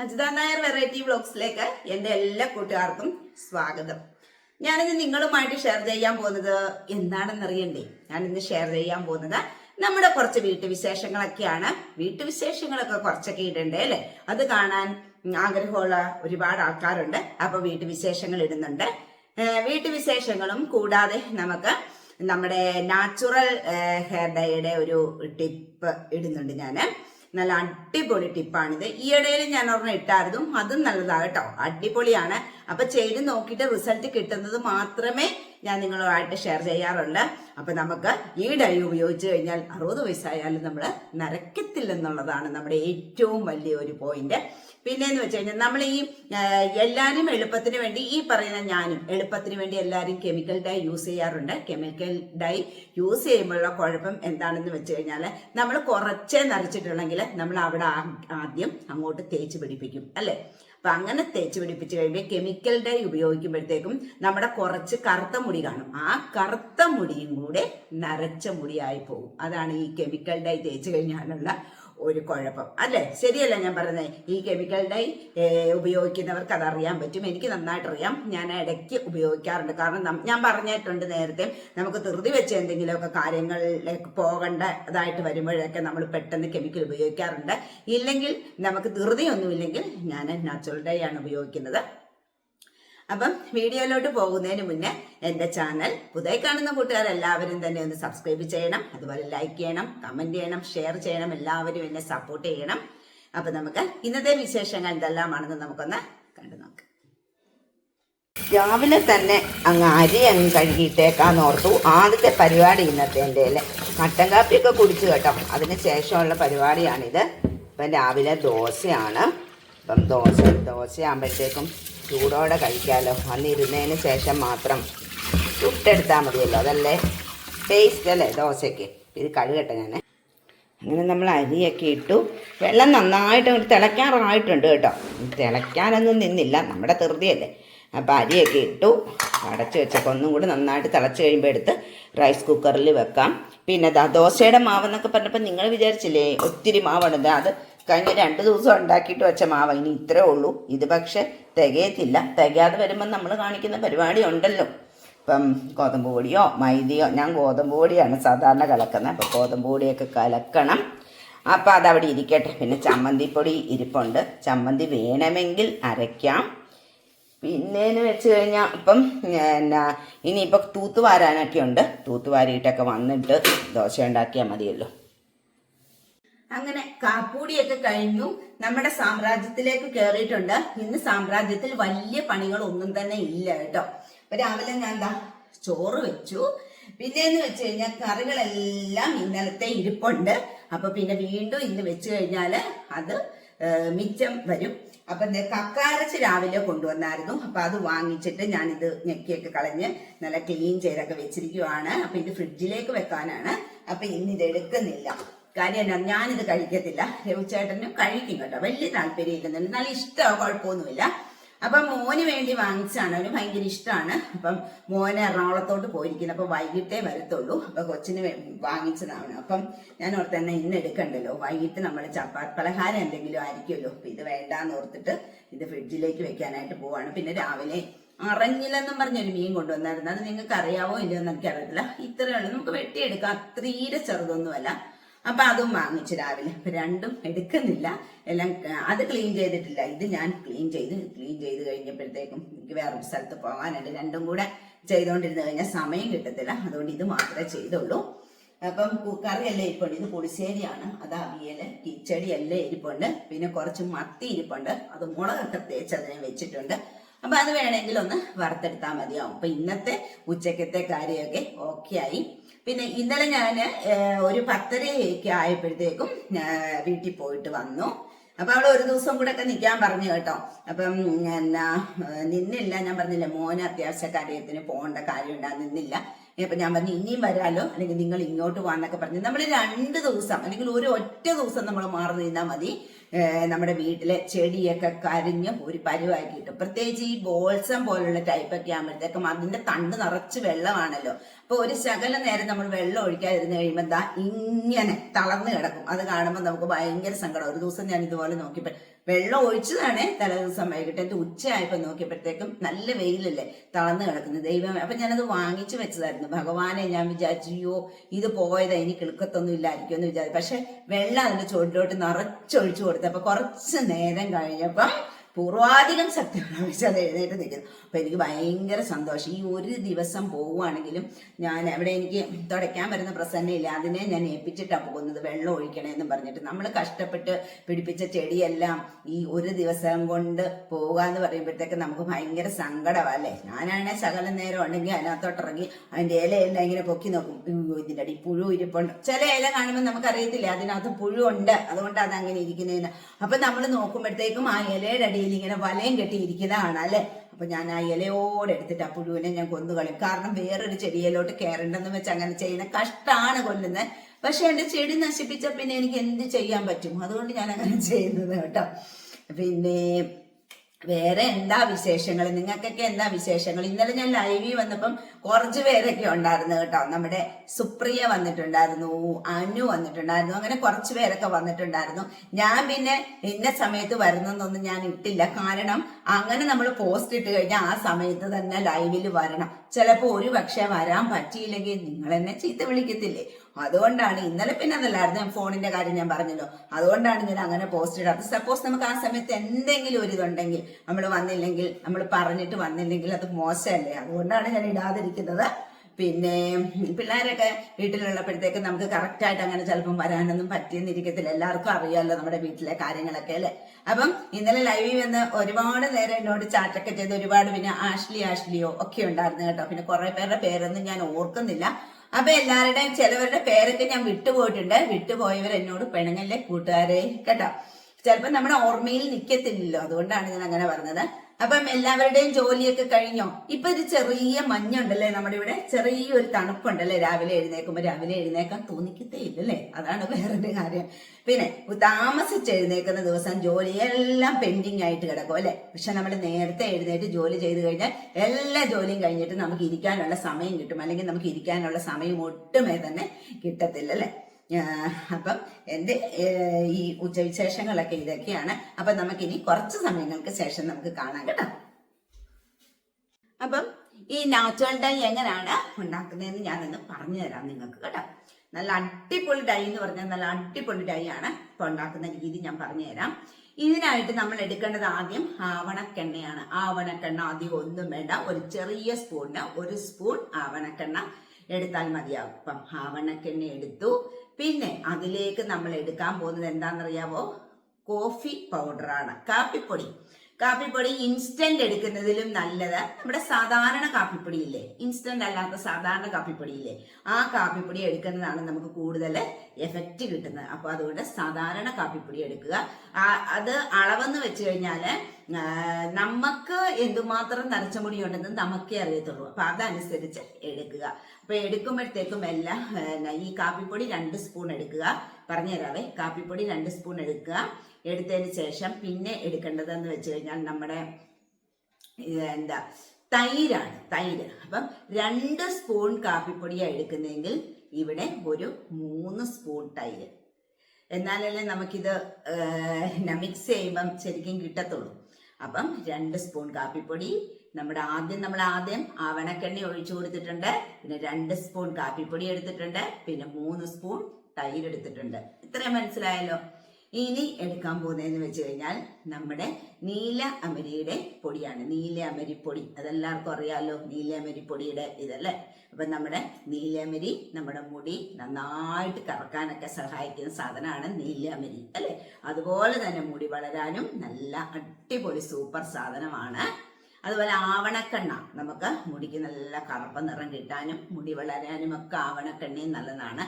Ajitha Nair variety വ്ളോഗ്സിലേക്ക് എന്റെ എല്ലാ കൂട്ടുകാർക്കും സ്വാഗതം. ഞാനിന്ന് നിങ്ങളുമായിട്ട് ഷെയർ ചെയ്യാൻ പോകുന്നത് എന്താണെന്ന് അറിയണ്ടേ? ഞാനിന്ന് ഷെയർ ചെയ്യാൻ പോകുന്നത് നമ്മുടെ കുറച്ച് വീട്ടുവിശേഷങ്ങളൊക്കെയാണ് വീട്ടുവിശേഷങ്ങളൊക്കെ കുറച്ചൊക്കെ ഇടണ്ടേ അല്ലേ? അത് കാണാൻ ആഗ്രഹമുള്ള ഒരുപാട് ആൾക്കാരുണ്ട്. അപ്പൊ വീട്ടുവിശേഷങ്ങൾ ഇടുന്നുണ്ട്. വീട്ടുവിശേഷങ്ങളും കൂടാതെ നമുക്ക് നമ്മുടെ നാച്ചുറൽ ഹെയർ ഡൈയുടെ ഒരു ടിപ്പ് ഇടുന്നുണ്ട് ഞാൻ നല്ല അടിപൊളി ടിപ്പാണിത്. ഈ ഇടയിൽ ഞാൻ ഒരെണ്ണം ഇട്ടായിരുന്നു അതും നല്ലതാണ് കേട്ടോ. അടിപൊളിയാണ്. അപ്പൊ ചെയ്ത് നോക്കിയിട്ട് റിസൾട്ട് കിട്ടുന്നത് മാത്രമേ ഞാൻ നിങ്ങളുമായിട്ട് ഷെയർ ചെയ്യാറുണ്ട്. അപ്പൊ നമുക്ക് ഈ ഡൈ ഉപയോഗിച്ച് കഴിഞ്ഞാൽ അറുപത് വയസ്സായാലും നമ്മൾ നരക്കത്തില്ലെന്നുള്ളതാണ് നമ്മുടെ ഏറ്റവും വലിയ ഒരു പോയിന്റ് പിന്നെന്ന് വെച്ച് കഴിഞ്ഞാൽ നമ്മൾ ഈ എല്ലാവരും എളുപ്പത്തിന് വേണ്ടി ഈ പറയുന്ന ഞാനും എളുപ്പത്തിന് വേണ്ടി എല്ലാവരും കെമിക്കൽ ഡൈ യൂസ് ചെയ്യാറുണ്ട്. കെമിക്കൽ ഡൈ യൂസ് ചെയ്യുമ്പോഴുള്ള കുഴപ്പം എന്താണെന്ന് വെച്ച് കഴിഞ്ഞാൽ നമ്മൾ കുറച്ചേ നരച്ചിട്ടുണ്ടെങ്കിൽ നമ്മൾ അവിടെ ആദ്യം അങ്ങോട്ട് തേച്ച് പിടിപ്പിക്കും. അല്ലേ? അപ്പൊ അങ്ങനെ തേച്ച് പിടിപ്പിച്ച് കഴിയുമ്പോൾ കെമിക്കൽ ഡൈ ഉപയോഗിക്കുമ്പോഴത്തേക്കും നമ്മുടെ കുറച്ച് കറുത്ത മുടി കാണും. ആ കറുത്ത മുടിയും കൂടെ നരച്ച മുടിയായി പോകും. അതാണ് ഈ കെമിക്കൽ ഡൈ തേച്ച് കഴിഞ്ഞാലുള്ള ഒരു കുഴപ്പം. അല്ലേ? ശരിയല്ല ഞാൻ പറഞ്ഞത്? ഈ ഏഹ്, ഉപയോഗിക്കുന്നവർക്ക് അതറിയാൻ പറ്റും. എനിക്ക് നന്നായിട്ട് അറിയാം ഞാൻ ഇടയ്ക്ക് ഉപയോഗിക്കാറുണ്ട്. കാരണം ഞാൻ പറഞ്ഞിട്ടുണ്ട് നേരത്തെ നമുക്ക് ധൃതി വെച്ച് എന്തെങ്കിലുമൊക്കെ കാര്യങ്ങളിലേക്ക് പോകേണ്ടതായിട്ട് വരുമ്പോഴൊക്കെ നമ്മൾ പെട്ടെന്ന് കെമിക്കൽ ഉപയോഗിക്കാറുണ്ട്. ഇല്ലെങ്കിൽ നമുക്ക് ധൃതിയൊന്നുമില്ലെങ്കിൽ ഞാൻ നാച്ചുറൽ ഡൈ ആണ് ഉപയോഗിക്കുന്നത്. അപ്പം വീഡിയോയിലോട്ട് പോകുന്നതിന് മുന്നേ എന്റെ ചാനൽ പുതിയ കാണുന്ന കൂട്ടുകാർ എല്ലാവരും തന്നെ ഒന്ന് സബ്സ്ക്രൈബ് ചെയ്യണം അതുപോലെ ലൈക്ക് ചെയ്യണം കമന്റ് ചെയ്യണം ഷെയർ ചെയ്യണം എല്ലാവരും എന്നെ സപ്പോർട്ട് ചെയ്യണം. അപ്പം നമുക്ക് ഇന്നത്തെ വിശേഷങ്ങൾ എന്തെല്ലാമാണെന്ന് നമുക്കൊന്ന് കണ്ടു നോക്കാം. രാവിലെ തന്നെ അങ്ങ് അരി അങ്ങ് കഴുകിയിട്ടേക്കാന്ന് ഓർത്തു. ആദ്യത്തെ പരിപാടി ഇന്നത്തെ എന്റെ കട്ടൻ കാപ്പിയൊക്കെ കുടിച്ചു കേട്ടോ. അതിന് ശേഷമുള്ള പരിപാടിയാണിത്. ഇപ്പം രാവിലെ ദോശയാണ്. ഇപ്പം ദോശ ദോശയാകുമ്പോഴത്തേക്കും ചൂടോടെ കഴിക്കാമല്ലോ വന്നിരുന്നതിന് ശേഷം മാത്രം ചുട്ടെടുത്താൽ മതിയല്ലോ. അതല്ലേ? ടേസ്റ്റ് അല്ലേ ദോശയ്ക്ക്? ഇത് കഴുകട്ടെ ഞാൻ അങ്ങനെ നമ്മൾ അരിയൊക്കെ ഇട്ടു. വെള്ളം നന്നായിട്ട് തിളയ്ക്കാറായിട്ടുണ്ട് കേട്ടോ. തിളയ്ക്കാനൊന്നും നിന്നില്ല. നമ്മുടെ ധൃതിയല്ലേ. അപ്പോൾ അരിയൊക്കെ ഇട്ടു. അടച്ചു വെച്ചപ്പോൾ ഒന്നും കൂടി നന്നായിട്ട് തിളച്ച് കഴിയുമ്പോൾ എടുത്ത് റൈസ് കുക്കറിൽ വെക്കാം. പിന്നെ ദോശയുടെ മാവെന്നൊക്കെ പറഞ്ഞപ്പോൾ നിങ്ങൾ വിചാരിച്ചില്ലേ? ഒത്തിരി മാവുണ്ട് അത് കഴിഞ്ഞ രണ്ട് ദിവസം ഉണ്ടാക്കിയിട്ട് വെച്ച മാവ് ഇനി ഇത്രേ ഉള്ളൂ. ഇത് പക്ഷേ തികയത്തില്ല. തികയാതെ വരുമ്പം നമ്മൾ കാണിക്കുന്ന പരിപാടി ഉണ്ടല്ലോ. ഇപ്പം ഗോതമ്പ് പൊടിയോ മൈദയോ ഞാൻ ഗോതമ്പ് പൊടിയാണ് സാധാരണ കലക്കുന്നത്. അപ്പോൾ ഗോതമ്പ് പൊടിയൊക്കെ കലക്കണം. അപ്പോൾ അതവിടെ ഇരിക്കട്ടെ. പിന്നെ ചമ്മന്തിപ്പൊടി ഇരിപ്പുണ്ട്. ചമ്മന്തി വേണമെങ്കിൽ അരയ്ക്കാം. പിന്നേന്ന് വെച്ച് കഴിഞ്ഞാൽ ഇപ്പം എന്നാ ഇനിയിപ്പോൾ തൂത്തുവാരാനൊക്കെ ഉണ്ട് തൂത്തുവാരിയിട്ടൊക്കെ വന്നിട്ട് ദോശ ഉണ്ടാക്കിയാൽ മതിയല്ലോ. അങ്ങനെ കാപ്പൂടിയൊക്കെ കഴിഞ്ഞു. നമ്മുടെ സാമ്രാജ്യത്തിലേക്ക് കയറിയിട്ടുണ്ട് ഇന്ന് സാമ്രാജ്യത്തിൽ വലിയ പണികൾ ഒന്നും തന്നെ ഇല്ല കേട്ടോ. അപ്പൊ രാവിലെ ഞാൻ എന്താ ചോറ് വെച്ചു. പിന്നെന്ന് വെച്ച് കഴിഞ്ഞാൽ കറികളെല്ലാം ഇന്നലത്തെ ഇരിപ്പുണ്ട്. അപ്പൊ പിന്നെ വീണ്ടും ഇന്ന് വെച്ച് കഴിഞ്ഞാൽ അത് മിച്ചം വരും. അപ്പൊ കക്കാരച്ച് രാവിലെ കൊണ്ടുവന്നായിരുന്നു. അപ്പൊ അത് വാങ്ങിച്ചിട്ട് ഞാൻ ഇത് ഞെക്കിയൊക്കെ കളഞ്ഞ് നല്ല ക്ലീൻ ചെയ്തൊക്കെ വെച്ചിരിക്കുവാണ്. അപ്പൊ ഇത് ഫ്രിഡ്ജിലേക്ക് വെക്കാനാണ്. അപ്പൊ ഇന്ന് ഇത് എടുക്കുന്നില്ല. കാര്യം എന്നാ ഞാനിത് കഴിക്കത്തില്ല. രവിച്ചേട്ടനും കഴിക്കും കേട്ടോ. വലിയ താല്പര്യം ഇല്ലെന്നുണ്ട് നല്ല ഇഷ്ടമോ കുഴപ്പമൊന്നുമില്ല. അപ്പം മോന് വേണ്ടി വാങ്ങിച്ചാണ്. അവന് ഭയങ്കര ഇഷ്ടമാണ്. അപ്പം മോന് എറണാകുളത്തോട്ട് പോയിരിക്കുന്നത് അപ്പം വൈകിട്ടേ വരത്തുള്ളൂ. അപ്പം കൊച്ചിന് വാങ്ങിച്ചതാണ്. അപ്പം ഞാൻ ഓർത്ത് തന്നെ ഇന്ന് എടുക്കണ്ടല്ലോ? വൈകിട്ട് നമ്മൾ ചപ്പാത്തി പലഹാരം എന്തെങ്കിലും ആയിരിക്കുമല്ലോ. അപ്പം ഇത് വേണ്ടാന്ന് ഓർത്തിട്ട് ഇത് ഫ്രിഡ്ജിലേക്ക് വെക്കാനായിട്ട് പോവാണ്. പിന്നെ രാവിലെ അറിഞ്ഞില്ലെന്നും പറഞ്ഞൊരു മീൻ കൊണ്ടുവന്നായിരുന്നു. അത് നിങ്ങൾക്ക് അറിയാവോ ഇല്ലയോ എന്ന് എനിക്കറിയത്തില്ല. ഇത്രയേ ഉള്ളൂ. നമുക്ക് വെട്ടിയെടുക്കാം. തീരെ ചെറുതൊന്നുമല്ല. അപ്പൊ അതും വാങ്ങിച്ചു രാവിലെ. രണ്ടും എടുക്കുന്നില്ല. എല്ലാം അത് ക്ലീൻ ചെയ്തിട്ടില്ല. ഇത് ഞാൻ ക്ലീൻ ചെയ്ത് ക്ലീൻ ചെയ്ത് കഴിഞ്ഞപ്പോഴത്തേക്കും എനിക്ക് വേറൊരു സ്ഥലത്ത് പോകാനുണ്ട്. രണ്ടും കൂടെ ചെയ്തുകൊണ്ടിരുന്ന് കഴിഞ്ഞാൽ സമയം കിട്ടത്തില്ല. അതുകൊണ്ട് ഇത് മാത്രമേ ചെയ്തുള്ളൂ. അപ്പം കറിയല്ലേ ഇരിപ്പുണ്ട്. ഇത് പുളിശ്ശേരിയാണ്. അത് അവിയൽ കിച്ചടി എല്ലാം ഇരിപ്പുണ്ട്. പിന്നെ കുറച്ച് മത്തി ഇരിപ്പുണ്ട്. അത് മുളകൊക്കെ തേച്ച് അതിനെ വെച്ചിട്ടുണ്ട്. അപ്പൊ അത് വേണമെങ്കിൽ ഒന്ന് വറുത്തെടുത്താൽ മതിയാവും. അപ്പൊ ഇന്നത്തെ ഉച്ചക്കത്തെ കാര്യമൊക്കെ ഓക്കെ ആയി. പിന്നെ ഇന്നലെ ഞാൻ ഒരു പത്തരയൊക്കെ ആയപ്പോഴത്തേക്കും വീട്ടിൽ പോയിട്ട് വന്നു. അപ്പൊ അവൾ ഒരു ദിവസം കൂടെ ഒക്കെ നിൽക്കാൻ പറഞ്ഞു കേട്ടോ. അപ്പം എന്നാ നിന്നില്ല. ഞാൻ പറഞ്ഞില്ല മോന് അത്യാവശ്യ കാര്യത്തിന് പോകേണ്ട കാര്യം ഉണ്ടാ നിന്നില്ല. അപ്പൊ ഞാൻ പറഞ്ഞു ഇനിയും വരാലോ? അല്ലെങ്കിൽ നിങ്ങൾ ഇങ്ങോട്ട് പോകാന്നൊക്കെ പറഞ്ഞു. നമ്മൾ രണ്ട് ദിവസം അല്ലെങ്കിൽ ഒരു ഒറ്റ ദിവസം നമ്മൾ മാറി നിന്നാൽ മതി. നമ്മുടെ വീട്ടിലെ ചെടിയൊക്കെ കരിഞ്ഞ് ഒരു പരുവാക്കിയിട്ട്. പ്രത്യേകിച്ച് ഈ ബോൾസം പോലുള്ള ടൈപ്പൊക്കെ ആകുമ്പോഴത്തേക്കും അതിന്റെ തണ്ട് നിറച്ച് വെള്ളമാണല്ലോ. അപ്പൊ ഒരു ശകല നേരം നമ്മൾ വെള്ളം ഒഴിക്കാതിരുന്ന് കഴിയുമ്പോൾ എന്താ ഇങ്ങനെ തളർന്നു കിടക്കും. അത് കാണുമ്പോൾ നമുക്ക് ഭയങ്കര സങ്കടം. ഒരു ദിവസം ഞാൻ ഇതുപോലെ നോക്കിയപ്പോൾ വെള്ളം ഒഴിച്ചതാണ് തലേദിവസം വൈകിട്ട്. ഉച്ചയായപ്പോൾ ഉച്ചയായപ്പോ നോക്കിയപ്പോഴത്തേക്കും നല്ല വെയിലല്ലേ തളർന്നു കിടക്കുന്നത്. ദൈവം അപ്പം ഞാനത് വാങ്ങിച്ചു വെച്ചതായിരുന്നു. ഭഗവാനെ ഞാൻ വിചാരിച്ചു ഇത് പോയതാ ഇനി കിളുക്കത്തൊന്നും ഇല്ലായിരിക്കും എന്ന് വിചാരിച്ചു. പക്ഷെ വെള്ളം അതിന്റെ ചുവട്ടിലോട്ട് നിറച്ചൊഴിച്ചു കൊടുത്തപ്പോൾ കുറച്ച് നേരം കഴിഞ്ഞപ്പം പൂർവാധികം ശക്തി അത് എഴുന്നേറ്റ് നിൽക്കുന്നു അപ്പൊ എനിക്ക് ഭയങ്കര സന്തോഷം. ഈ ഒരു ദിവസം പോവുകയാണെങ്കിലും ഞാൻ അവിടെ എനിക്ക് തുടയ്ക്കാൻ വരുന്ന പ്രസന്നയില്ല അതിനെ ഞാൻ ഏൽപ്പിച്ചിട്ടാണ് പോകുന്നത്. വെള്ളം ഒഴിക്കണേ എന്ന് പറഞ്ഞിട്ട്. നമ്മൾ കഷ്ടപ്പെട്ട് പിടിപ്പിച്ച ചെടിയെല്ലാം ഈ ഒരു ദിവസം കൊണ്ട് പോവുക എന്ന് പറയുമ്പോഴത്തേക്ക് നമുക്ക് ഭയങ്കര സങ്കടമാണ് അല്ലേ? ഞാനാണെ ശകലം നേരം ഉണ്ടെങ്കിൽ അതിനകത്തോട്ട് ഇറങ്ങി അതിന്റെ ഇലയെല്ലാം ഇങ്ങനെ പൊക്കി നോക്കും. ഇതിന്റെ അടി പുഴു ഇരിപ്പുണ്ട്. ചില ഇല കാണുമ്പോൾ നമുക്കറിയത്തില്ല അതിനകത്ത് പുഴു ഉണ്ട്. അതുകൊണ്ടാണ് അത് അങ്ങനെ ഇരിക്കുന്നതിന് അപ്പൊ നമ്മൾ നോക്കുമ്പോഴത്തേക്കും ആ ഇലയുടെ അടിയിൽ ഇങ്ങനെ വലയം കെട്ടിയിരിക്കുന്നതാണ് അല്ലെ? അപ്പൊ ഞാൻ ആ ഇലയോടെ എടുത്തിട്ട് ആ പുഴുവിനെ ഞാൻ കൊന്നുകളയും കാരണം വേറൊരു ചെടിയിലോട്ട് കയറണ്ടെന്ന് വെച്ച് അങ്ങനെ ചെയ്യുന്ന കഷ്ടാണ് കൊല്ലുന്നത്. പക്ഷെ എന്റെ ചെടി നശിപ്പിച്ച പിന്നെ എനിക്ക് എന്ത് ചെയ്യാൻ പറ്റും? അതുകൊണ്ട് ഞാൻ അങ്ങനെ ചെയ്യുന്നത് കേട്ടോ. പിന്നെ വേറെ എന്താ വിശേഷങ്ങൾ? നിങ്ങൾക്കൊക്കെ എന്താ വിശേഷങ്ങൾ? ഇന്നലെ ഞാൻ ലൈവിൽ വന്നപ്പം കുറച്ച് പേരൊക്കെ ഉണ്ടായിരുന്നു കേട്ടോ. നമ്മുടെ സുപ്രിയ വന്നിട്ടുണ്ടായിരുന്നു അനു വന്നിട്ടുണ്ടായിരുന്നു അങ്ങനെ കുറച്ച് പേരൊക്കെ വന്നിട്ടുണ്ടായിരുന്നു. ഞാൻ പിന്നെ ഇന്ന സമയത്ത് വരുന്നൊന്നും ഞാൻ ഇട്ടില്ല. കാരണം അങ്ങനെ നമ്മൾ പോസ്റ്റ് ഇട്ട് കഴിഞ്ഞാൽ ആ സമയത്ത് തന്നെ ലൈവിൽ വരണം. ചിലപ്പോൾ ഒരു പക്ഷേ വരാൻ പറ്റിയില്ലെങ്കിൽ നിങ്ങൾ എന്നെ ചീത്ത വിളിക്കത്തില്ലേ? അതുകൊണ്ടാണ് ഇന്നലെ പിന്നെ അതല്ലായിരുന്നു. ഞാൻ ഫോണിന്റെ കാര്യം ഞാൻ പറഞ്ഞല്ലോ. അതുകൊണ്ടാണ് ഞാൻ അങ്ങനെ പോസ്റ്റ് ഇടാത്തത്. സപ്പോസ് നമുക്ക് ആ സമയത്ത് എന്തെങ്കിലും ഒരു ഇതുണ്ടെങ്കിൽ നമ്മൾ വന്നില്ലെങ്കിൽ നമ്മൾ പറഞ്ഞിട്ട് വന്നില്ലെങ്കിൽ അത് മോശമല്ലേ? അതുകൊണ്ടാണ് ഞാൻ ഇടാതിരിക്കുന്നത്. പിന്നെ പിള്ളേരൊക്കെ വീട്ടിലുള്ളപ്പോഴത്തേക്ക് നമുക്ക് കറക്റ്റായിട്ട് അങ്ങനെ ചിലപ്പം വരാനൊന്നും പറ്റിയെന്നിരിക്കത്തില്ല എല്ലാവർക്കും അറിയാമല്ലോ നമ്മുടെ വീട്ടിലെ കാര്യങ്ങളൊക്കെ അല്ലേ? അപ്പം ഇന്നലെ ലൈവിൽ വന്ന് ഒരുപാട് നേരം എന്നോട് ചാറ്റൊക്കെ ചെയ്ത് ഒരുപാട് പിന്നെ ആഷ്ലി ആഷ്ലിയോ ഒക്കെ ഉണ്ടായിരുന്നു കേട്ടോ. പിന്നെ കുറെ പേരുടെ പേരൊന്നും ഞാൻ ഓർക്കുന്നില്ല. അപ്പൊ എല്ലാവരുടെയും ചിലവരുടെ പേരൊക്കെ ഞാൻ വിട്ടുപോയിട്ടുണ്ട്. വിട്ടുപോയവർ എന്നോട് പിണങ്ങല്ലേ കൂട്ടുകാരെ. കേട്ടോ? ചിലപ്പോ നമ്മുടെ ഓർമ്മയിൽ നിൽക്കത്തില്ലല്ലോ അതുകൊണ്ടാണ് ഞാൻ അങ്ങനെ പറഞ്ഞത്. അപ്പം എല്ലാവരുടെയും ജോലിയൊക്കെ കഴിഞ്ഞോ? ഇപ്പൊ ഒരു ചെറിയ മഞ്ഞുണ്ടല്ലേ നമ്മുടെ ഇവിടെ? ചെറിയൊരു തണുപ്പുണ്ടല്ലേ? രാവിലെ എഴുന്നേൽക്കുമ്പോൾ രാവിലെ എഴുന്നേക്കാൻ തോന്നിക്കത്തേ ഇല്ലല്ലേ അതാണ് വേറൊരു കാര്യം. പിന്നെ താമസിച്ച് എഴുന്നേക്കുന്ന ദിവസം ജോലിയെല്ലാം പെൻഡിങ് ആയിട്ട് കിടക്കും അല്ലെ? പക്ഷെ നമ്മൾ നേരത്തെ എഴുന്നേറ്റ് ജോലി ചെയ്ത് കഴിഞ്ഞാൽ എല്ലാ ജോലിയും കഴിഞ്ഞിട്ട് നമുക്ക് ഇരിക്കാനുള്ള സമയം കിട്ടും. അല്ലെങ്കിൽ നമുക്ക് ഇരിക്കാനുള്ള സമയം ഒട്ടുമേ തന്നെ കിട്ടത്തില്ല അല്ലെ? അപ്പം എന്റെ ഈ ഉച്ചവിശേഷങ്ങളൊക്കെ ഇതൊക്കെയാണ്. അപ്പം നമുക്കിനി കുറച്ച് സമയങ്ങൾക്ക് ശേഷം നമുക്ക് കാണാം കേട്ടോ. അപ്പം ഈ നാച്ചുറൽ ഡൈ എങ്ങനെയാണ് ഉണ്ടാക്കുന്നതെന്ന് ഞാനൊന്ന് പറഞ്ഞു തരാം നിങ്ങൾക്ക് കേട്ടോ. നല്ല അടിപൊളി ഡൈ എന്ന് പറഞ്ഞാൽ നല്ല അടിപൊളി ഡൈ ആണ് ഇപ്പൊ ഉണ്ടാക്കുന്ന രീതി ഞാൻ പറഞ്ഞു തരാം. ഇതിനായിട്ട് നമ്മൾ എടുക്കേണ്ടത് ആദ്യം ആവണക്കെണ്ണയാണ്. ആവണക്കെണ്ണ ആദ്യം ഒന്നും വേണ്ട. ഒരു ചെറിയ സ്പൂണിന് ഒരു സ്പൂൺ ആവണക്കെണ്ണ എടുത്താൽ മതിയാവും. അപ്പം ആവണക്കെണ്ണ എടുത്തു. പിന്നെ അതിലേക്ക് നമ്മൾ എടുക്കാൻ പോകുന്നത് എന്താണെന്നറിയാവോ? കോഫി പൗഡറാണ്. കാപ്പിപ്പൊടി. കാപ്പിപ്പൊടി ഇൻസ്റ്റന്റ് എടുക്കുന്നതിലും നല്ലത്. നമ്മുടെ സാധാരണ കാപ്പിപ്പൊടി ഇല്ലേ ഇൻസ്റ്റന്റ് അല്ലാത്ത സാധാരണ കാപ്പിപ്പൊടി ഇല്ലേ ആ കാപ്പിപ്പൊടി എടുക്കുന്നതാണ് നമുക്ക് കൂടുതൽ എഫക്റ്റ് കിട്ടുന്നത്. അപ്പൊ അതുകൊണ്ട് സാധാരണ കാപ്പിപ്പൊടി എടുക്കുക. അത് അളവെന്ന് വെച്ച് കഴിഞ്ഞാൽ നമുക്ക് എന്തുമാത്രം നരച്ച മുടി ഉണ്ടെന്ന് നമുക്കേ അറിയത്തുള്ളൂ. അപ്പൊ അതനുസരിച്ച് എടുക്കുക. അപ്പൊ എടുക്കുമ്പോഴത്തേക്കും എല്ലാം ഈ കാപ്പിപ്പൊടി രണ്ട് സ്പൂൺ എടുക്കുക. പറഞ്ഞു തരാവേ കാപ്പിപ്പൊടി രണ്ട് സ്പൂൺ എടുക്കുക. എടുത്തതിന് ശേഷം പിന്നെ എടുക്കേണ്ടതെന്ന് വെച്ച് കഴിഞ്ഞാൽ നമ്മുടെ എന്താ തൈരാണ് തൈര്. അപ്പം രണ്ട് സ്പൂൺ കാപ്പിപ്പൊടിയാണ് എടുക്കുന്നതെങ്കിൽ ഇവിടെ ഒരു മൂന്ന് സ്പൂൺ തൈര്. എന്നാലല്ലേ നമുക്കിത് മിക്സ് ചെയ്യുമ്പം ശരിക്കും കിട്ടത്തുള്ളൂ. അപ്പം രണ്ട് സ്പൂൺ കാപ്പിപ്പൊടി നമ്മുടെ ആദ്യം നമ്മൾ ആദ്യം ആവണക്കെണ്ണി ഒഴിച്ചു കൊടുത്തിട്ടുണ്ട്. പിന്നെ രണ്ട് സ്പൂൺ കാപ്പിപ്പൊടി എടുത്തിട്ടുണ്ട്. പിന്നെ മൂന്ന് സ്പൂൺ തൈര് എടുത്തിട്ടുണ്ട്. ഇത്രയും മനസ്സിലായല്ലോ? ഇനി എടുക്കാൻ പോകുന്നതെന്ന് വെച്ച് കഴിഞ്ഞാൽ നമ്മുടെ നീല അമരിയുടെ പൊടിയാണ്. നീല അമരിപ്പൊടി അതെല്ലാവർക്കും അറിയാമല്ലോ നീല അമരിപ്പൊടിയുടെ ഇതല്ലേ? അപ്പം നമ്മുടെ നീലമരി നമ്മുടെ മുടി നന്നായിട്ട് കറക്കാനൊക്കെ സഹായിക്കുന്ന സാധനമാണ് നീലമരി അല്ലേ? അതുപോലെ തന്നെ മുടി വളരാനും നല്ല അടിപൊളി സൂപ്പർ സാധനമാണ് അതുപോലെ ആവണക്കെണ്ണ. നമുക്ക് മുടിക്ക് നല്ല കറുപ്പ് നിറം കിട്ടാനും മുടി വളരാനും ഒക്കെ ആവണക്കെണ്ണയും നല്ലതാണ്.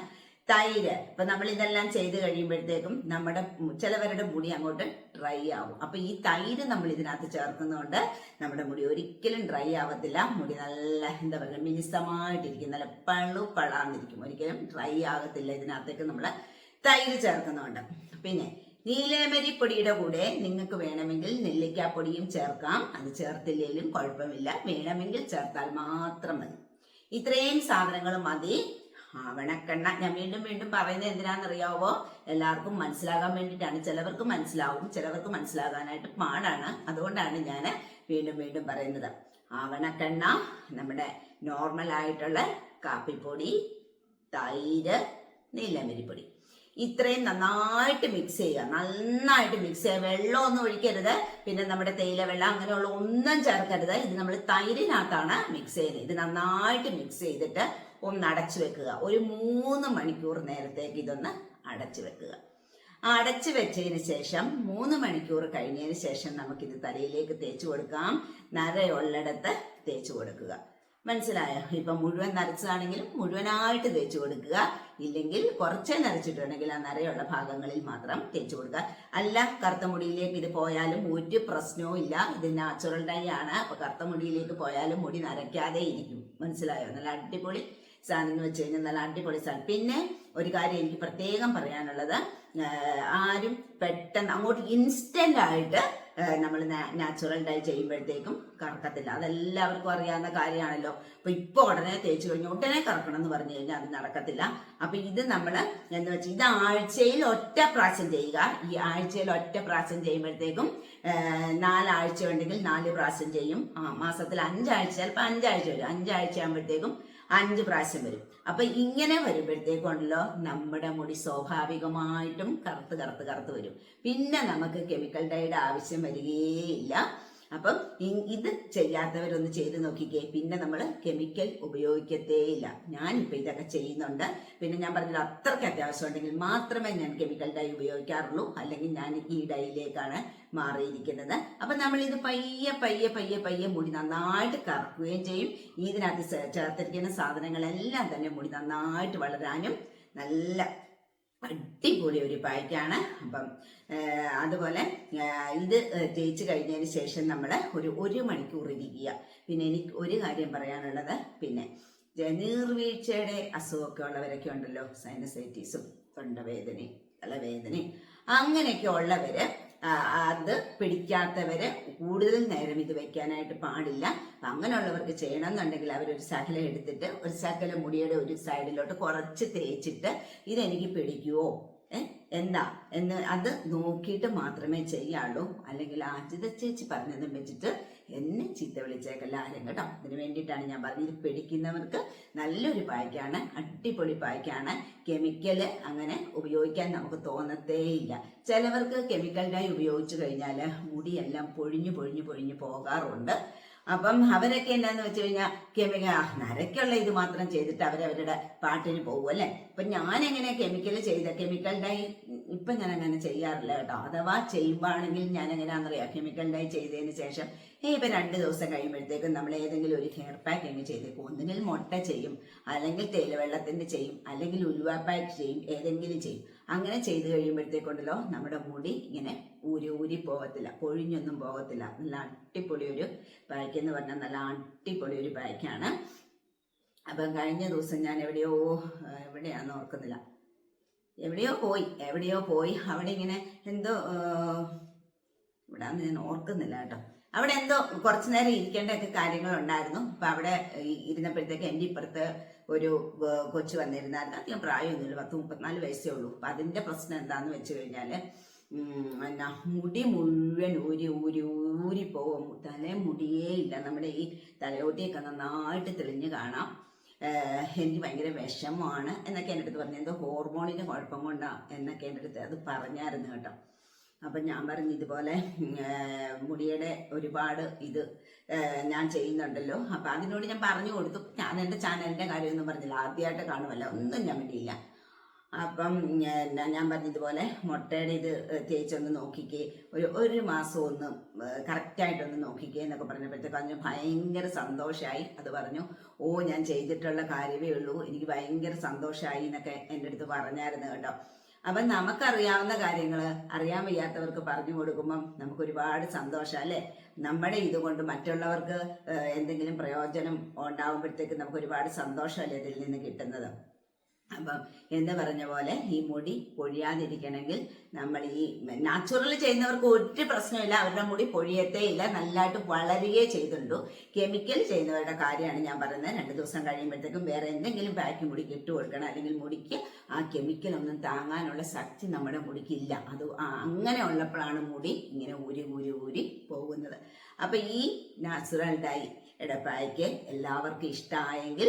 തൈര്. ഇപ്പൊ നമ്മൾ ഇതെല്ലാം ചെയ്ത് കഴിയുമ്പോഴത്തേക്കും നമ്മുടെ ചിലവരുടെ മുടി അങ്ങോട്ട് ഡ്രൈ ആവും. അപ്പൊ ഈ തൈര് നമ്മൾ ഇതിനകത്ത് ചേർക്കുന്നതുകൊണ്ട് നമ്മുടെ മുടി ഒരിക്കലും ഡ്രൈ ആവത്തില്ല. മുടി നല്ല എന്താ പറയുക മിനിസമായിട്ടിരിക്കും. നല്ല പള്ളു പളാന്നിരിക്കും. ഒരിക്കലും ഡ്രൈ ആകത്തില്ല ഇതിനകത്തേക്ക് നമ്മൾ തൈര് ചേർക്കുന്നുണ്ട് പിന്നെ നീലമരി പൊടിയുടെ കൂടെ നിങ്ങൾക്ക് വേണമെങ്കിൽ നെല്ലിക്കാപ്പൊടിയും ചേർക്കാം. അത് ചേർത്തില്ലെങ്കിലും കുഴപ്പമില്ല. വേണമെങ്കിൽ ചേർത്താൽ മാത്രം മതി. ഇത്രയും സാധനങ്ങൾ മതി. ആവണക്കെണ്ണ ഞാൻ വീണ്ടും വീണ്ടും പറയുന്നത് എന്തിനാണെന്നറിയാവോ? എല്ലാവർക്കും മനസ്സിലാകാൻ വേണ്ടിയിട്ടാണ്. ചിലവർക്ക് മനസ്സിലാവും ചിലവർക്ക് മനസ്സിലാകാനായിട്ട് പാടാണ്. അതുകൊണ്ടാണ് ഞാൻ വീണ്ടും വീണ്ടും പറയുന്നത്. ആവണക്കെണ്ണ നമ്മുടെ നോർമൽ ആയിട്ടുള്ള കാപ്പിപ്പൊടി തൈര് നീലമരിപ്പൊടി. ഇത്രയും നന്നായിട്ട് മിക്സ് ചെയ്യുക. നന്നായിട്ട് മിക്സ് ചെയ്യുക. വെള്ളമൊന്നും ഒഴിക്കരുത്. പിന്നെ നമ്മുടെ തേയില വെള്ളം അങ്ങനെയുള്ള ഒന്നും ചേർക്കരുത്. ഇത് നമ്മൾ തൈരിനകത്താണ് മിക്സ് ചെയ്യുന്നത്. ഇത് നന്നായിട്ട് മിക്സ് ചെയ്തിട്ട് ഒന്ന് അടച്ചു വെക്കുക. ഒരു മൂന്ന് മണിക്കൂർ നേരത്തേക്ക് ഇതൊന്ന് അടച്ചു വെക്കുക. അടച്ചു വെച്ചതിന് ശേഷം മൂന്ന് മണിക്കൂർ കഴിഞ്ഞതിന് ശേഷം നമുക്കിത് തലയിലേക്ക് തേച്ചു കൊടുക്കാം. നരയുള്ളിടത്ത് തേച്ചു കൊടുക്കുക. മനസ്സിലായോ? ഇപ്പം മുഴുവൻ നരച്ചതാണെങ്കിലും മുഴുവനായിട്ട് തേച്ചു കൊടുക്കുക. ഇല്ലെങ്കിൽ കുറച്ചേ നരച്ചിട്ടുണ്ടെങ്കിൽ ആ നരയുള്ള ഭാഗങ്ങളിൽ മാത്രം തേച്ച് കൊടുക്കുക. അല്ല കറുത്ത മുടിയിലേക്ക് ഇത് പോയാലും ഒരു പ്രശ്നവും ഇല്ല. ഇത് നാച്ചുറൽ ഡൈ ആണ്. അപ്പൊ കറുത്ത മുടിയിലേക്ക് പോയാലും മുടി നരയ്ക്കാതെ ഇരിക്കും. മനസ്സിലായോ? നല്ല അടിപൊളി സാധനം എന്ന് വെച്ച് കഴിഞ്ഞാൽ നല്ല അടിപൊളി സാധനം. പിന്നെ ഒരു കാര്യം എനിക്ക് പ്രത്യേകം പറയാനുള്ളത് ആരും പെട്ടെന്ന് അങ്ങോട്ട് ഇൻസ്റ്റന്റ് ആയിട്ട് നമ്മൾ നാച്ചുറൽ ഡൈ ചെയ്യുമ്പോഴത്തേക്കും കറക്കത്തില്ല. അതെല്ലാവർക്കും അറിയാവുന്ന കാര്യമാണല്ലോ. അപ്പൊ ഇപ്പൊ ഉടനെ തേച്ച് കഴിഞ്ഞ് ഉടനെ കറക്കണം എന്ന് പറഞ്ഞു കഴിഞ്ഞാൽ അത് നടക്കത്തില്ല. അപ്പൊ ഇത് നമ്മൾ എന്താ വെച്ചാൽ ഇത് ആഴ്ചയിൽ ഒറ്റ പ്രാവശ്യം ചെയ്യുക. ഈ ആഴ്ചയിൽ ഒറ്റ പ്രാവശ്യം ചെയ്യുമ്പോഴത്തേക്കും നാലാഴ്ച ഉണ്ടെങ്കിൽ നാല് പ്രാവശ്യം ചെയ്യും. മാസത്തിൽ അഞ്ചാഴ്ച ചിലപ്പോൾ അഞ്ചാഴ്ച വരും. അഞ്ചാഴ്ച ആകുമ്പോഴത്തേക്കും അഞ്ച് പ്രാവശ്യം വരും. അപ്പൊ ഇങ്ങനെ വരുമ്പോഴത്തേക്കുണ്ടല്ലോ നമ്മുടെ മുടി സ്വാഭാവികമായിട്ടും കറുത്ത് കറുത്ത് കറുത്ത് വരും. പിന്നെ നമുക്ക് കെമിക്കൽ ഡൈയുടെ ആവശ്യം വരികയില്ല. അപ്പം ഇത് ചെയ്യാത്തവരൊന്ന് ചെയ്ത് നോക്കിക്കേ. പിന്നെ നമ്മൾ കെമിക്കൽ ഉപയോഗിക്കത്തേയില്ല. ഞാനിപ്പോൾ ഇതൊക്കെ ചെയ്യുന്നുണ്ട്. പിന്നെ ഞാൻ പറഞ്ഞത് അത്രയ്ക്ക് അത്യാവശ്യം ഉണ്ടെങ്കിൽ മാത്രമേ ഞാൻ കെമിക്കൽ ഡൈ ഉപയോഗിക്കാറുള്ളൂ. അല്ലെങ്കിൽ ഞാൻ ഈ ഡൈയിലേക്കാണ് മാറിയിരിക്കുന്നത്. അപ്പം നമ്മളിത് പയ്യെ പയ്യെ പയ്യെ പയ്യെ മുടി നന്നായിട്ട് കറക്കുകയും ചെയ്യും. ഇതിനകത്ത് ചേർത്തിരിക്കുന്ന സാധനങ്ങളെല്ലാം തന്നെ മുടി നന്നായിട്ട് വളരാനും നല്ല അടിപൊളി ഒരു പായ്ക്കാണ്. അപ്പം അതുപോലെ ഇത് തേച്ച് കഴിഞ്ഞതിന് ശേഷം നമ്മൾ ഒരു ഒരു മണിക്കൂർ ഇരിക്കുക. പിന്നെ എനിക്ക് ഒരു കാര്യം പറയാനുള്ളത് പിന്നെ നീർവീഴ്ചയുടെ അസുഖമൊക്കെ ഉള്ളവരൊക്കെ ഉണ്ടല്ലോ സൈനസൈറ്റീസും തൊണ്ടവേദനയും തലവേദനയും അങ്ങനെയൊക്കെ ഉള്ളവര് അത് പിടിക്കാത്തവര് കൂടുതൽ നേരം ഇത് വെക്കാനായിട്ട് പാടില്ല. അപ്പൊ അങ്ങനെയുള്ളവർക്ക് ചെയ്യണം എന്നുണ്ടെങ്കിൽ അവരൊരു ശകലം എടുത്തിട്ട് ഒരു ശകലം മുടിയുടെ ഒരു സൈഡിലോട്ട് കുറച്ച് തേച്ചിട്ട് ഇതെനിക്ക് പിടിക്കുവോ? ഏ എന്താ? എന്ന് അത് നോക്കിയിട്ട് മാത്രമേ ചെയ്യാള്ളൂ. അല്ലെങ്കിൽ ആജിത ചേച്ചി പറഞ്ഞതും വെച്ചിട്ട് എന്നെ ചീത്ത വിളിച്ചേക്കല്ല ആരും കേട്ടോ? അതിന് വേണ്ടിയിട്ടാണ് ഞാൻ പറഞ്ഞത്. പിടിക്കുന്നവർക്ക് നല്ലൊരു പായ്ക്കാണ് അടിപൊളി പായ്ക്കാണ്. കെമിക്കൽ അങ്ങനെ ഉപയോഗിക്കാൻ നമുക്ക് തോന്നത്തേയില്ല. ചിലവർക്ക് കെമിക്കൽ ഉപയോഗിച്ചു കഴിഞ്ഞാൽ മുടിയെല്ലാം പൊഴിഞ്ഞു പൊഴിഞ്ഞു പൊഴിഞ്ഞു പോകാറുണ്ട്. അപ്പം അവരൊക്കെ എന്താന്ന് വെച്ച് കഴിഞ്ഞാൽ കെമിക്കൽ നരയ്ക്കുള്ള ഇത് മാത്രം ചെയ്തിട്ട് അവരവരുടെ പാട്ടിന് പോകും അല്ലേ? അപ്പൊ ഞാൻ എങ്ങനെ കെമിക്കൽ ചെയ്ത കെമിക്കൽ ഡൈ ഇപ്പൊ ഞാൻ അങ്ങനെ ചെയ്യാറില്ല കേട്ടോ. അഥവാ ചെയ്യുമ്പോഴാണെങ്കിൽ ഞാൻ എങ്ങനെയാണെന്നറിയാം കെമിക്കൽ ഡൈ ചെയ്തതിന് ശേഷം ഇപ്പൊ രണ്ട് ദിവസം കഴിയുമ്പോഴത്തേക്കും നമ്മൾ ഏതെങ്കിലും ഒരു ഹെയർ പാക്ക് എങ്ങനെ ചെയ്തേക്കും. ഒന്നുകിൽ മുട്ട ചെയ്യും അല്ലെങ്കിൽ തേയിലവെള്ളത്തിന്റെ ചെയ്യും അല്ലെങ്കിൽ ഉലുവ പാക്ക് ചെയ്യും ഏതെങ്കിലും ചെയ്യും. അങ്ങനെ ചെയ്ത് കഴിയുമ്പോഴത്തേക്കുണ്ടല്ലോ നമ്മുടെ മുടി ഇങ്ങനെ ഊരി ഊരി പോകത്തില്ല പൊഴിഞ്ഞൊന്നും പോകത്തില്ല നല്ല അടിപൊളി ഒരു പായ്ക്ക് എന്ന് പറഞ്ഞാൽ നല്ല അടിപൊളി ഒരു പായ്ക്കാണ്. അപ്പം കഴിഞ്ഞ ദിവസം ഞാൻ എവിടെയോ എവിടെയാന്ന് ഓർക്കുന്നില്ല. എവിടെയോ പോയി എവിടെയോ പോയി. അവിടെ ഇങ്ങനെ എന്തോ ഇവിടാന്ന് ഞാൻ ഓർക്കുന്നില്ല കേട്ടോ. അവിടെ എന്തോ കുറച്ചു നേരം ഇരിക്കേണ്ടൊക്കെ കാര്യങ്ങളുണ്ടായിരുന്നു. അപ്പൊ അവിടെ ഇരുന്നപ്പോഴത്തേക്ക് എന്റെ ഇപ്പുറത്ത് ഒരു കൊച്ചു വന്നിരുന്നായിരുന്നു അധികം പ്രായമൊന്നുമില്ല പത്ത് മുപ്പത്തിനാല് വയസ്സേ ഉള്ളൂ. അപ്പം അതിന്റെ പ്രശ്നം എന്താന്ന് വെച്ച് കഴിഞ്ഞാൽ എന്നാ മുടി മുഴുവൻ ഊരി ഊരി ഊരി പോകും തല മുടിയേ ഇല്ല. നമ്മുടെ ഈ തലയോട്ടിയൊക്കെ നന്നായിട്ട് തെളിഞ്ഞ് കാണാം. എനിക്ക് ഭയങ്കര വിഷമമാണ് എന്നൊക്കെ എന്റെ അടുത്ത് പറഞ്ഞു. എന്തോ ഹോർമോണിന്റെ കുഴപ്പം കൊണ്ടാണ് എന്നൊക്കെ എന്റെ അടുത്ത് അത് പറഞ്ഞായിരുന്നു കേട്ടോ. അപ്പം ഞാൻ പറഞ്ഞു ഇതുപോലെ മുടിയുടെ ഒരുപാട് ഇത് ഞാൻ ചെയ്യുന്നുണ്ടല്ലോ. അപ്പം അതിനോട് ഞാൻ പറഞ്ഞു കൊടുത്തു. ഞാൻ എന്റെ ചാനലിന്റെ കാര്യമൊന്നും പറഞ്ഞില്ല. ആദ്യമായിട്ട് കാണുമല്ലോ. ഒന്നും ഞാൻ വേണ്ടിയില്ല അപ്പം ഞാൻ പറഞ്ഞതുപോലെ മുട്ടയുടെ ഇത് തേച്ചൊന്ന് നോക്കിക്കേ. ഒരു ഒരു മാസം ഒന്ന് കറക്റ്റായിട്ടൊന്ന് നോക്കിക്കേ എന്നൊക്കെ പറഞ്ഞപ്പോഴത്തേക്ക് അതിന് ഭയങ്കര സന്തോഷമായി അത് പറഞ്ഞു ഓ ഞാൻ ചെയ്തിട്ടുള്ള കാര്യമേ ഉള്ളൂ. എനിക്ക് ഭയങ്കര സന്തോഷമായി എന്നൊക്കെ എന്റെ അടുത്ത് പറഞ്ഞായിരുന്നു കേട്ടോ. അപ്പം നമുക്കറിയാവുന്ന കാര്യങ്ങൾ അറിയാൻ വയ്യാത്തവർക്ക് പറഞ്ഞു കൊടുക്കുമ്പം നമുക്ക് ഒരുപാട് സന്തോഷം അല്ലേ? നമ്മുടെ ഇതുകൊണ്ട് മറ്റുള്ളവർക്ക് എന്തെങ്കിലും പ്രയോജനം ഉണ്ടാകുമ്പോഴത്തേക്ക് നമുക്ക് ഒരുപാട് സന്തോഷമല്ലേ ഇതിൽ നിന്ന് കിട്ടുന്നത്? അപ്പം എന്ന് പറഞ്ഞ പോലെ ഈ മുടി പൊഴിയാതിരിക്കണമെങ്കിൽ നമ്മൾ ഈ നാച്ചുറൽ ചെയ്യുന്നവർക്ക് ഒരു പ്രശ്നമില്ല അവരുടെ മുടി പൊഴിയത്തേ ഇല്ല. നല്ലതായിട്ട് വളരുകയേ ചെയ്തുള്ളൂ. കെമിക്കൽ ചെയ്യുന്നവരുടെ കാര്യമാണ് ഞാൻ പറയുന്നത്. രണ്ട് ദിവസം കഴിയുമ്പോഴത്തേക്കും വേറെ എന്തെങ്കിലും പാക്ക് മുടിക്ക് ഇട്ട് കൊടുക്കണം. അല്ലെങ്കിൽ മുടിക്ക് ആ കെമിക്കൽ ഒന്നും താങ്ങാനുള്ള ശക്തി നമ്മുടെ മുടിക്കില്ല. അത് അങ്ങനെ ഉള്ളപ്പോഴാണ് മുടി ഇങ്ങനെ ഊരി ഊരി ഊരി പോകുന്നത്. അപ്പൊ ഈ നാച്ചുറൽ ഡൈ എടപ്പായ്ക്ക് എല്ലാവർക്കും ഇഷ്ടമായെങ്കിൽ